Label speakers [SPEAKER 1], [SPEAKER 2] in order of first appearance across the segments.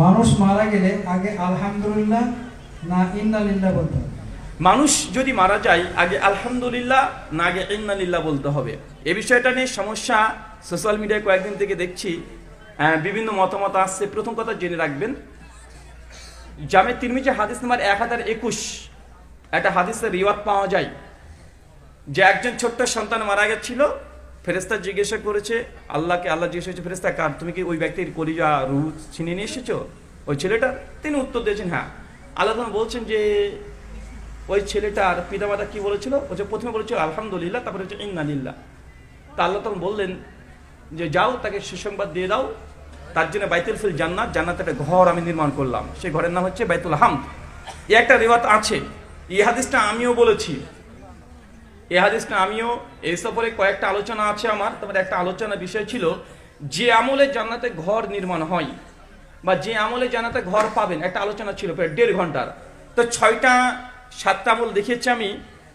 [SPEAKER 1] মানুষ মারা গেলে আগে আলহামদুলিল্লাহ না ইন্নালিল্লাহ বলতে
[SPEAKER 2] মানুষ যদি মারা যায়, আগে আলহামদুলিল্লাহ, না আগে ইন্নালিল্লাহ বলতে হবে। এ বিষয়টা নিয়ে সমস্যা সোশ্যাল মিডিয়ায় কয়েকদিন থেকে দেখছি। বিভিন্ন মতামত আসছে। প্রথম কথা জেনে রাখবেন, জামে তিরমিজি হাদিস নাম্বার এক হাজার একুশ, একটা হাদিসের রিওয়াত পাওয়া যায় যে একজন ছোট্ট সন্তান মারা গেছিল ফেরেস্তা জিজ্ঞাসা করেছে, আল্লাহকে আল্লাহ জিজ্ঞেস করেছে ফেরেস্তা কার? তুমি কি ওই ব্যক্তির কলিজা রুহ ছিনিয়ে নিয়ে এসেছ? ওই ছেলেটা তিনি উত্তর দিয়েছেন হ্যাঁ। আল্লাহ বলছেন যে, ওই ছেলেটার পিতামাতা কি বলেছিল? যে প্রথমে বলেছিল, আলহামদুলিল্লাহ তারপরে হচ্ছে ইন্নালিল্লাহ তা আল্লাহ তখন বললেন যে, যাও, তাকে সুসংবাদ দিয়ে দাও। তার জন্য বাইতুল ফিল জান্নাত জান্নাত একটা ঘর আমি নির্মাণ করলাম। সেই ঘরের নাম হচ্ছে বাইতুল হাম এই একটা রেওয়াত আছে। এই হাদিসটা আমিও বলেছি। এই হাদিসটা আমিও এই সফরে কয়েকটা আলোচনা আছে আমার। তারপরে একটা আলোচনা বিষয় ছিল, যে আমলে জান্নাতে ঘর নির্মাণ হয় বা যে আমলে জান্নাতে ঘর পাবেন, একটা আলোচনা ছিল প্রায় দেড় ঘণ্টার। তো ছয়টা, সাতটা আমল দেখিয়েছি আমি,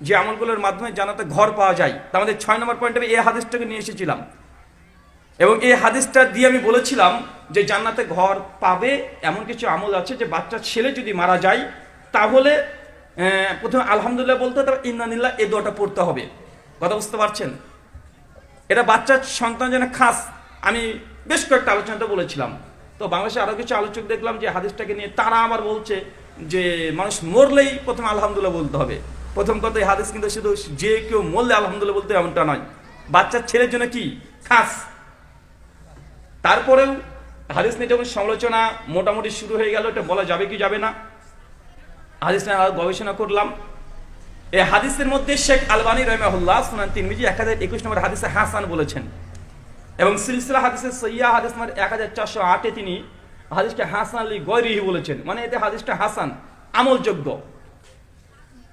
[SPEAKER 2] যে আমলগুলোর মাধ্যমে জান্নাতে ঘর পাওয়া যায়। তার মধ্যে ছয় নম্বর পয়েন্টে আমি এই হাদিসটাকে নিয়ে এসেছিলাম। এবং এই হাদিসটা দিয়ে আমি বলেছিলাম যে জান্নাতে ঘর পাবে, এমন কিছু আমল আছে যে বাচ্চা, ছেলে যদি মারা যায়, তাহলে প্রথমে আলহামদুলিল্লাহ বলতে তারপর ইন্নানিল্লাহ এই দোয়াটা পড়তে হবে। কথা বুঝতে পারছেন? এটা বাচ্চার সন্তান যেন খাস। আমি বেশ কয়েকটা আলোচনাটা বলেছিলাম। তো বাংলাদেশে আরও কিছু আলোচক দেখলাম যে হাদিসটাকে নিয়ে তারা আবার বলছে যে মানুষ মরলেই প্রথমে আলহামদুলিল্লাহ বলতে হবে। প্রথম কথা এই হাদিস কিন্তু শুধু যে কেউ মরলে আলহামদুলিল্লাহ বলতে এমনটা নয়। বাচ্চার ছেলের জন্য কি? খাস। তারপরেও হাদিস নিয়ে যখন সমালোচনা মোটামুটি শুরু হয়ে গেল, এটা বলা যাবে কি যাবে না? হাদিস নিয়ে গবেষণা করলাম। এই হাদিসের মধ্যে শেখ আলবানী রহমাহুল্লাহ সুনান তিরমিজি এক হাজার একুশ নম্বর হাদিসে হাসান বলেছেন এবং সিলসিলা হাদিসের সৈয়া হাদিস নম্বর এক হাজার চারশো আটে তিনি হাদিসটা হাসান আলী গৈরিহি বলেছেন। মানে এতে হাদিসটা হাসান, আমলযোগ্য।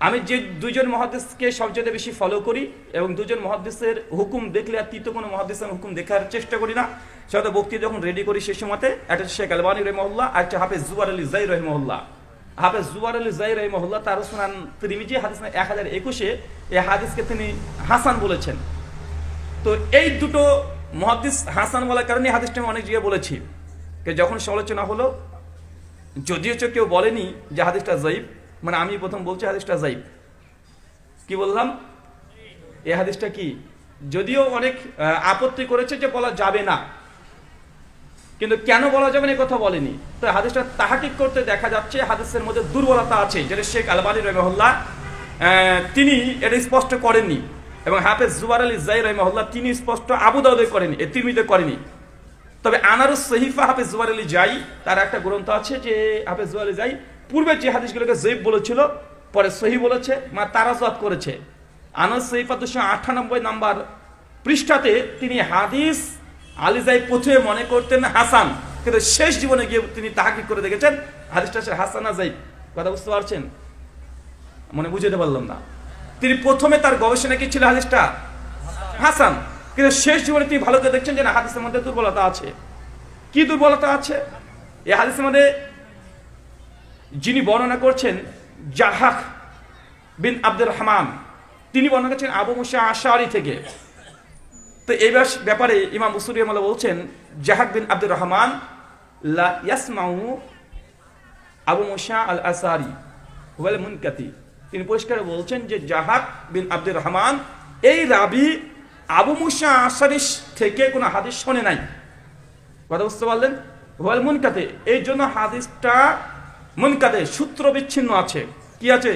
[SPEAKER 2] আমি যে দুজন মহাদেশকে সবচেয়ে বেশি ফলো করি এবং দুজন মহাদেশের হুকুম দেখলে আর তৃতীয় কোনো মহাদেশের হুকুম দেখার চেষ্টা করি না। সেটা বক্তি যখন রেডি করি সে সময়তে একটা শেখ আলবানী রহমল্লা আর একটা হাফেজ জুয়ার আলী জাই রহমল্লা হাফেজ জুয়ার আলী জাই রহমল্লা তার শুনান তিরিমিজি হাদিস এক হাজার একুশে এই হাদিসকে তিনি হাসান বলেছেন। তো এই দুটো মহাদিস হাসান বলার কারণে হাদিসটা আমি অনেক জায়গায় বলেছি। যখন সমালোচনা হলো, যদিও চো কেউ বলেনি যে হাদিসটা জয়ীব মানে আমি প্রথম বলছি হাদিসটা জয়ীব কি বললাম? এই হাদিসটা কি? যদিও অনেক আপত্তি করেছে যে বলা যাবে না। কিন্তু কেন বলা যাবে না কথা বলেনি? তো হাদিসটা তাহাকিক করতে দেখা যাচ্ছে, হাদিসের মধ্যে দুর্বলতা আছে, যেটা শেখ আলবানী রহমহল্লা তিনি এটা স্পষ্ট করেননি এবং হাফেজ জুবার আলী জাই রহমহল্লা তিনি স্পষ্ট আবুদাউদে করেনি এ তিরমিতে করেনি তবে আনারুস সহিফা হাফেজ জুবার আলী যাই তার একটা গ্রন্থ আছে যে হাফেজ জুবার আলী যাই পূর্বে যে হাদিসগুলোকে জৈব বলেছিল, পরে সহি বলেছে, মা তারাজাত করেছে। আনারুস সহিফা দুশো আটানব্বই নাম্বার পৃষ্ঠাতে তিনি হাদিস আলিজাই প্রথমে মনে করতেন হাসান, কিন্তু শেষ জীবনে গিয়ে তিনি তাহাকি করে দেখেছেন, হাদিসটা হাসান আজাইব কথা বুঝতে পারছেন? মনে বুঝতে পারলাম না। তিনি প্রথমে তার গবেষণা কি ছিল হাদিসটা? হাসান। কিন্তু শেষ জীবনে তিনি ভালো করে দেখছেন যে না, হাদিসের মধ্যে দুর্বলতা আছে। কি দুর্বলতা আছে? এই হাদিসের মধ্যে যিনি বর্ণনা করছেন জাহাক বিন আব্দুর রহমান, তিনি বর্ণনা করছেন আবু মুসা আশারি থেকে। তো এই ব্যাপারে ইমাম উসুরি রহমাল্লাহ বলছেন জাহাক বিন আব্দুর রহমান, লা আবু মুসা আল আসারি ওয়াল মুনকাতি। তিনি পরিষ্কার বলছেন যে জাহাদ বিন আব্দুর রহমান, এই রাবি আবু মুসা আসারিস থেকে কোনো হাদিস শোনে নাই। কথা বুঝতে পারলেন? ওয়াল মুনকাতে, এই জন্য হাদিসটা মুনকাতে সূত্র বিচ্ছিন্ন আছে। কি আছে?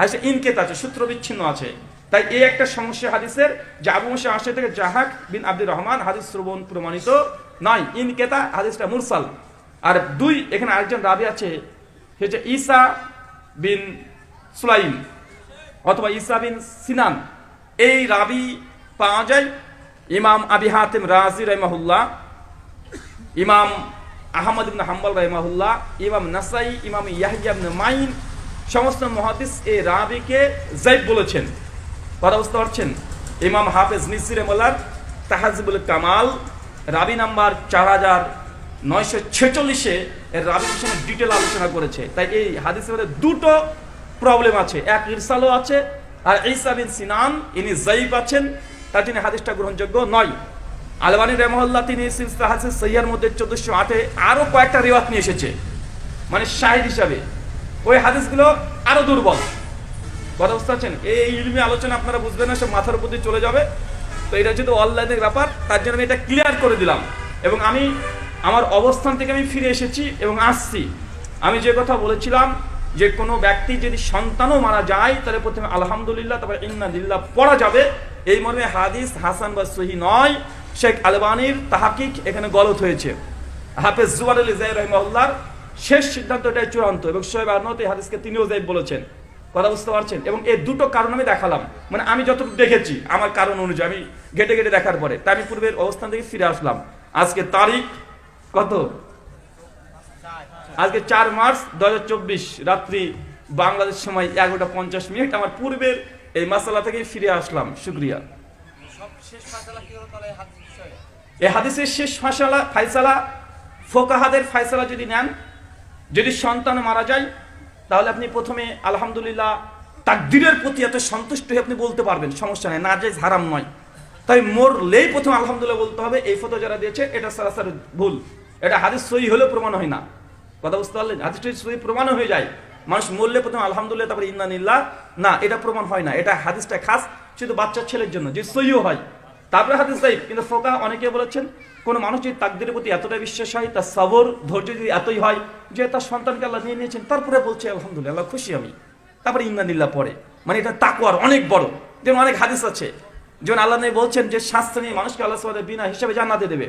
[SPEAKER 2] আচ্ছা ইনকেত আছে, সূত্র বিচ্ছিন্ন আছে। তাই এই একটা সমস্যা হাদিসের যে আবু মুসা আসে থেকে জাহাক বিন আব্দুর রহমান হাদিস শ্রবণ প্রমাণিত নয়। ইনকেতা হাদিসটা মুরসাল। আর দুই, এখানে আরেকজন রাবি আছে হচ্ছে ঈসা বিন সুলাইম অথবা ঈসা বিন সিনান। এই রাবি পাওয়া যায় ইমাম আবি হাতিম রাজি রহমাহুল্লাহ, ইমাম আহমদ ইবনে হাম্বল রাহিমাহুল্লাহ, ইমাম নাসাই, ইমাম ইয়াহিয়া ইবনে মাইন সমস্ত মহাদিস এই রাবিকে জাইব বলেছেন। কথা বুঝতে পারছেন? ইমাম হাফেজ নিসির মোলার তাহাজিবুল কামাল, রাবি নাম্বার চার হাজার নয়শো ছেচল্লিশে এর রাবি পিছনে ডিটেল আলোচনা করেছে। তাই এই হাদিসের মধ্যে দুটো প্রবলেম আছে। এক ইরসালও আছে, আর ঈসা বিন সিনান, ইনি জাইব আছেন, তার তিনি হাদিসটা গ্রহণযোগ্য নয়। আলবানী রেমহল্লা তিনি সিলসিলা সৈয়ার মধ্যে চোদ্দশো আটে আরও কয়েকটা রেওয়াত নিয়ে এসেছে। মানে শাহিদ হিসাবে। ওই হাদিসগুলো আরও দুর্বল। কথা বুঝতে পারছেন? এই ইলমি আলোচনা আপনারা বুঝবেন না, সব মাথার উপর দিয়ে চলে যাবে। তো এটা যেহেতু অনলাইনের ব্যাপার, তার জন্য আমি এটা ক্লিয়ার করে দিলাম। এবং আমি আমার অবস্থান থেকে আমি ফিরে এসেছি এবং আসছি। আমি যে কথা বলেছিলাম যে কোনো ব্যক্তি যদি সন্তানও মারা যায়, তাহলে প্রথমে আলহামদুলিল্লাহ, তারপরে ইন্না লিল্লাহ পড়া যাবে। এই মর্মে হাদিস হাসান বা সহি নয়। শেখ আলবানির তাহাকিক এখানে গলত হয়েছে। হাফেজ জুয়ার আলী জাই রহমাল্লার শেষ সিদ্ধান্ত এটাই চূড়ান্ত। এবং সোহেব আহমদ এই হাদিসকে তিনিও জাইব বলেছেন। কথা বুঝতে পারছেন? এবং এই দুটো কারণ আমি দেখালাম। মানে আমি যতটুকু দেখেছি, আমার কারণ অনুযায়ী, আমি ঘেটে ঘেটে দেখার পরে। তাই আমি পূর্বের অবস্থান থেকে ফিরে আসলাম। আজকে তারিখ কত? আজকে চার মার্চ দু হাজার চব্বিশ, রাত্রি বাংলাদেশ সময় এগারোটা পঞ্চাশ মিনিট। আমার পূর্বের এই মাসালা থেকে ফিরে আসলাম। শুক্রিয়া। এই হাদিসের শেষ ফাইসালা, ফোকাহাদের ফাইসালা যদি নেন যদি সন্তান মারা যায়, তাহলে আপনি প্রথমে আলহামদুলিল্লাহ তাকদিরের প্রতি এত সন্তুষ্ট হয়ে আপনি বলতে পারবেন, সমস্যা নেই না যে হারাম নয়। তাই মরলেই প্রথম আলহামদুলিল্লাহ বলতে হবে, এই ফটো যারা দিয়েছে, এটা সরাসরি ভুল। এটা হাদিস সই হলেও প্রমাণ হয় না। কথা বুঝতে পারলেন? হাদিসটা যদি সই প্রমাণ হয়ে যায়, মানুষ মরলে প্রথম আলহামদুলিল্লাহ, তারপরে ইন্দানিল্লাহ না, এটা প্রমাণ হয় না। এটা হাদিসটা খাস শুধু বাচ্চার ছেলের জন্য যে সইও হয়। তারপরে হাদিস দায়ী, কিন্তু ফোকা অনেকে বলেছেন কোন মানুষ যদি তাকদিরের প্রতি এতটা বিশ্বাস হয়, তার সবর, ধৈর্য যদি এতই হয় যে তার সন্তানকে আল্লাহ নিয়ে নিয়েছেন, তারপরে বলছে, আলহামদুলিল্লাহ খুশি আমি। তারপরে ইন্দানিল্লাহ পরে মানে এটা তাকুয়ার অনেক বড়। যেমন অনেক হাদিস আছে। যেমন আল্লাহ নবী বলছেন যে শাস্ত্র নিয়ে মানুষকে আল্লাহ সাল্লাহ বিনা হিসাবে জান্নাতে দেবে।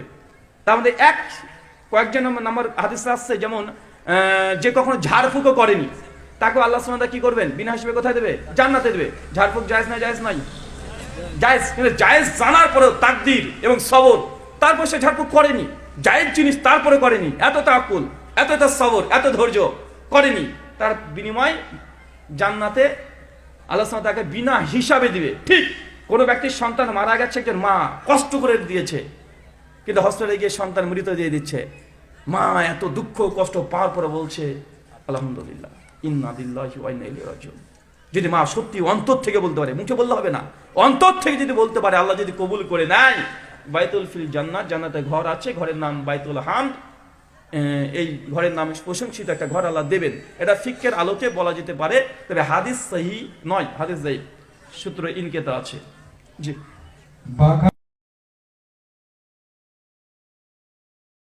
[SPEAKER 2] তার মধ্যে এক, কয়েকজন নাম্বার হাদিস আসছে যেমন যে কখনো ঝাড়ফুঁকও করেনি। তাকে আল্লাহ সাল্লাহ কি করবেন? বিনা হিসেবে কোথায় দেবে? জান্নাতে দেবে। ঝাড়ফুঁক জায়েজ না জায়েজ নাই? জায়েজ, কিন্তু জায়েজ জানার পরেও তাকদির এবং সবর তারপর সে ঝাড়ফুঁক করেনি। জায়েজ জিনিস তারপরে করেনি। এত তাকুল, এত তার সবর এত ধৈর্য করেনি। তার বিনিময় জান্নাতে আল্লাহ তাকে বিনা হিসাবে দিবে। ঠিক কোনো ব্যক্তির সন্তান মারা গেছে, একজন মা কষ্ট করে দিয়েছে, কিন্তু হসপিটালে গিয়ে সন্তান মৃত দিয়ে দিচ্ছে। মা এত দুঃখ, কষ্ট পাওয়ার পরে বলছে, আলহামদুলিল্লাহ, ইন্না দিল্লাহি ওয়া ইন্না ইলাইহি রাজিউন। যদি মা সত্যি অন্তর থেকে বলতে পারে, মুখে বললে হবে না। অন্তর থেকে যদি বলতে পারে, আল্লাহ যদি কবুল করে নেয় বাইতুল ফিল জান্নাত জান্নাতে ঘর আছে ঘরের নাম বাইতুল আহ, এই ঘরের নাম প্রশংসিত একটা ঘর আল্লাহ দেবেন। এটা ফিক্কের আলোকে বলা যেতে পারে তবে হাদিস সহি নয় হাদিস সূত্র ইনকেতা আছে। জি।